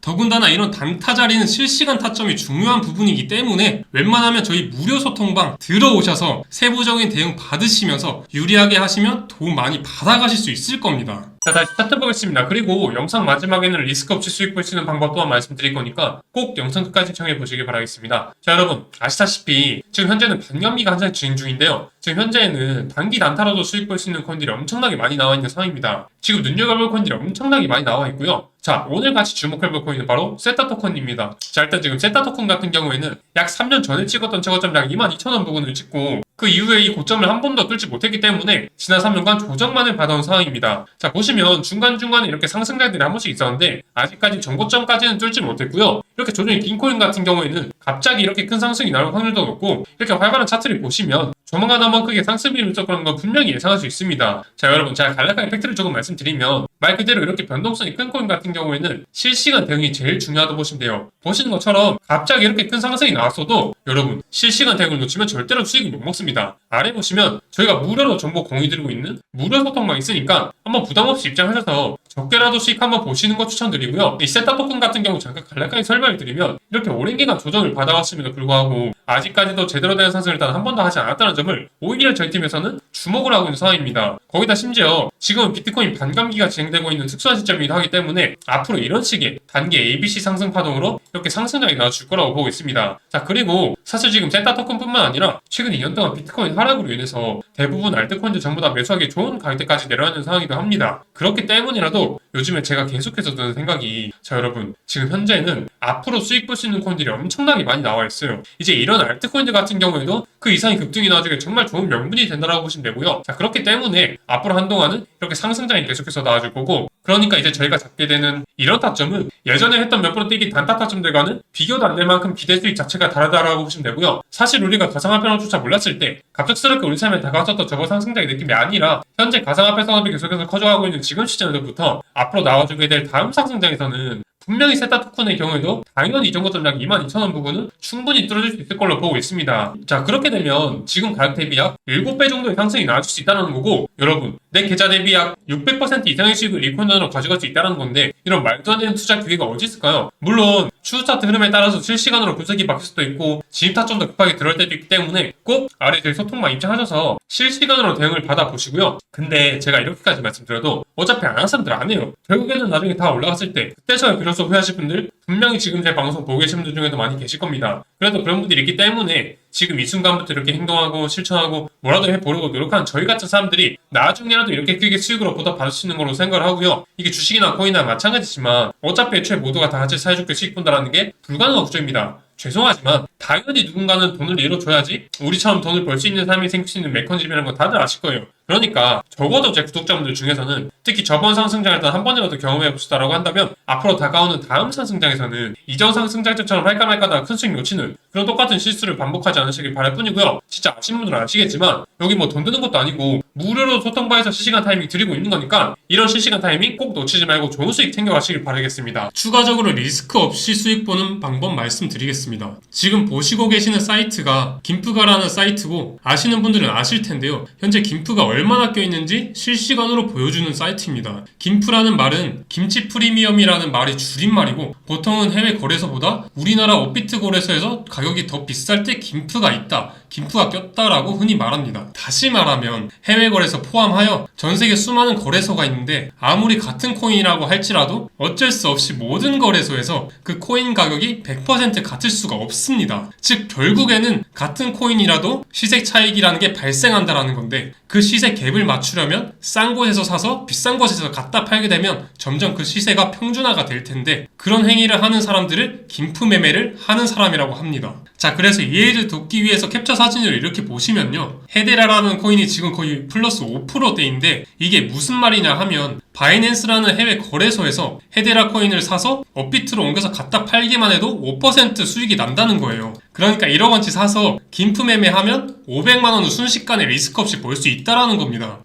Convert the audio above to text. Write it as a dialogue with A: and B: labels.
A: 더군다나 이런 단타 자리는 실시간 타점이 중요한 부분이기 때문에 웬만하면 저희 무료 소통방 들어오셔서 세부적인 대응 받으시면서 유리하게 하시면 도움 많이 받아가실 수 있을 겁니다. 자, 다시 스타트 보겠습니다. 그리고 영상 마지막에는 리스크 없이 수익 보시는 방법 또한 말씀드릴 거니까 꼭 영상 끝까지 청해 보시길 바라겠습니다. 자, 여러분 아시다시피 지금 현재는 반년기가 한창 진행 중인데요. 지금 현재는 단기 단타로도 수익 볼 수 있는 코인들이 엄청나게 많이 나와 있는 상황입니다. 지금 눈여겨볼 코인들이 엄청나게 많이 나와 있고요. 자, 오늘 같이 주목해볼 코인은 바로 세타 토큰입니다. 자, 일단 지금 세타 토큰 같은 경우에는 약 3년 전에 찍었던 최고점 약 22,000원 부근을 찍고 그 이후에 이 고점을 한 번도 뚫지 못했기 때문에 지난 3년간 조정만을 받아온 상황입니다. 자, 보시면 중간중간에 이렇게 상승장들이 한 번씩 있었는데 아직까지 전고점까지는 뚫지 못했고요. 이렇게 조정이 긴 코인 같은 경우에는 갑자기 이렇게 큰 상승이 나올 확률도 높고 이렇게 활발한 차트를 보시면 조만간 한번 크게 상승비를 그런 건 분명히 예상할 수 있습니다. 자, 여러분, 제가 갈라카 이펙트를 조금 말씀드리면 말 그대로 이렇게 변동성이 큰 코인 같은 경우에는 실시간 대응이 제일 중요하다고 보시면 돼요. 보시는 것처럼 갑자기 이렇게 큰 상승이 나왔어도 여러분 실시간 대응을 놓치면 절대로 수익을 못 먹습니다. 아래 보시면 저희가 무료로 정보 공유드리고 있는 무료 소통망 있으니까 한번 부담 없이 입장하셔서 적게라도 수익 한번 보시는 거 추천드리고요. 이 세타 토큰 같은 경우 잠깐 간략하게 설명을 드리면 이렇게 오랜 기간 조정을 받아왔음에도 불구하고 아직까지도 제대로 된 상승을 일단 한 번도 하지 않았다는 점을 오히려 저희 팀에서는 주목을 하고 있는 상황입니다. 거기다 심지어 지금은 비트코인 반감기가 진행되고 있는 특수한 시점이기도 하기 때문에 앞으로 이런 식의 단기 ABC 상승 파동으로 이렇게 상승장이 나와줄 거라고 보고 있습니다. 자 그리고 사실 지금 세타 토큰뿐만 아니라 최근 2년 동안 비트코인 하락으로 인해서 대부분 알트코인들 전부 다 매수하기 좋은 가격대까지 내려가는 상황이기도 합니다. 그렇기 때문이라도 요즘에 제가 계속해서 드는 생각이 자 여러분 지금 현재는 앞으로 수익 볼 수 있는 코인들이 엄청나게 많이 나와 있어요. 이제 이런 알트코인들 같은 경우에도 그 이상의 급등이 나중에 정말 좋은 명분이 된다라고 보시면 되고요. 자 그렇기 때문에 앞으로 한동안은 이렇게 상승장이 계속해서 나와줄 거고 그러니까 이제 저희가 잡게 되는 이런 타점은 예전에 했던 몇 프로 뛰기 단타 타점들과는 비교도 안 될 만큼 기대 수익 자체가 다르다라고 보시면 되고요. 사실 우리가 가상화폐론조차 몰랐을 때 갑작스럽게 우리 삶에 다가왔었던 저거 상승장의 느낌이 아니라 현재 가상화폐 산업이 계속해서 커져가고 있는 지금 시점에서부터 앞으로 나와주게 될 다음 상승장에서는 분명히 세타 토큰의 경우에도 당연히 이 정도 전략 22,000원 부분은 충분히 뚫어줄 수 있을 걸로 보고 있습니다. 자 그렇게 되면 지금 가격 대비 약 7배 정도의 상승이 나와줄 수 있다는 거고 여러분 내 계좌 대비 약 600% 이상의 수익을 이 코인으로 가져갈 수 있다는 건데 이런 말도 안 되는 투자 기회가 어디 있을까요? 물론 추후 차트 흐름에 따라서 실시간으로 분석이 바뀔 수도 있고 진입 타점도 급하게 들어올 때도 있기 때문에 꼭 아래 저희 소통만 입장하셔서 실시간으로 대응을 받아보시고요. 근데 제가 이렇게까지 말씀드려도 어차피 안 하는 사람들 안 해요. 결국에는 나중에 다 올라갔을 때 그때서야 비로소 후회하실 분들 분명히 지금 제 방송 보고 계신 분들 중에도 많이 계실 겁니다. 그래도 그런 분들이 있기 때문에 지금 이 순간부터 이렇게 행동하고 실천하고 뭐라도 해보려고 노력한 저희 같은 사람들이 나중에라도 이렇게 크게 수익으로 보답받을 수 있는 걸로 생각을 하고요. 이게 주식이나 코인이나 마찬가지지만 어차피 애초에 모두가 다 같이 사회좋게 수익 본다라는 게 불가능한 구조입니다. 죄송하지만 당연히 누군가는 돈을 잃어줘야지 우리처럼 돈을 벌 수 있는 삶이 생길 수 있는 메커니즘이라는 거 다들 아실 거예요. 그러니까 적어도 제 구독자분들 중에서는 특히 저번 상승장을 일단 한 번이라도 경험해 봅시다라고 한다면 앞으로 다가오는 다음 상승장에서는 이전 상승장처럼 할까 말까다 큰 수익 놓치는 그런 똑같은 실수를 반복하지 않으시길 바랄 뿐이고요. 진짜 아시는 분들은 아시겠지만 여기 뭐 돈 드는 것도 아니고 무료로 소통방에서 실시간 타이밍 드리고 있는 거니까 이런 실시간 타이밍 꼭 놓치지 말고 좋은 수익 챙겨가시길 바라겠습니다. 추가적으로 리스크 없이 수익 보는 방법 말씀드리겠습니다. 지금 보시고 계시는 사이트가 김프가라는 사이트고 아시는 분들은 아실 텐데요. 현재 김프가 얼마 나 껴있는지 실시간으로 보여주는 사이트입니다. 김프라는 말은 김치 프리미엄이라는 말이 줄임말이고 보통은 해외 거래소보다 우리나라 업비트 거래소에서 가격이 더 비쌀 때 김프가 있다. 김프가 꼈다라고 흔히 말합니다. 다시 말하면 해외 거래소 포함하여 전 세계 수많은 거래소가 있는데 아무리 같은 코인이라고 할지라도 어쩔 수 없이 모든 거래소에서 그 코인 가격이 100% 같을 수가 없습니다. 즉 결국에는 같은 코인이라도 시세 차익이라는 게 발생한다라는 건데 그 시세 갭을 맞추려면 싼 곳에서 사서 비싼 곳에서 갖다 팔게 되면 점점 그 시세가 평준화가 될 텐데 그런 행위를 하는 사람들을 김프 매매를 하는 사람이라고 합니다. 자, 그래서 이해를 돕기 위해서 캡처 사진을 이렇게 보시면요. 헤데라라는 코인이 지금 거의 플러스 5%대인데 이게 무슨 말이냐 하면 바이낸스라는 해외 거래소에서 헤데라 코인을 사서 업비트로 옮겨서 갖다 팔기만 해도 5% 수익이 난다는 거예요. 그러니까 1억 원치 사서 김프 매매하면 500만 원을 순식간에 리스크 없이 벌 수 있다라는 겁니다.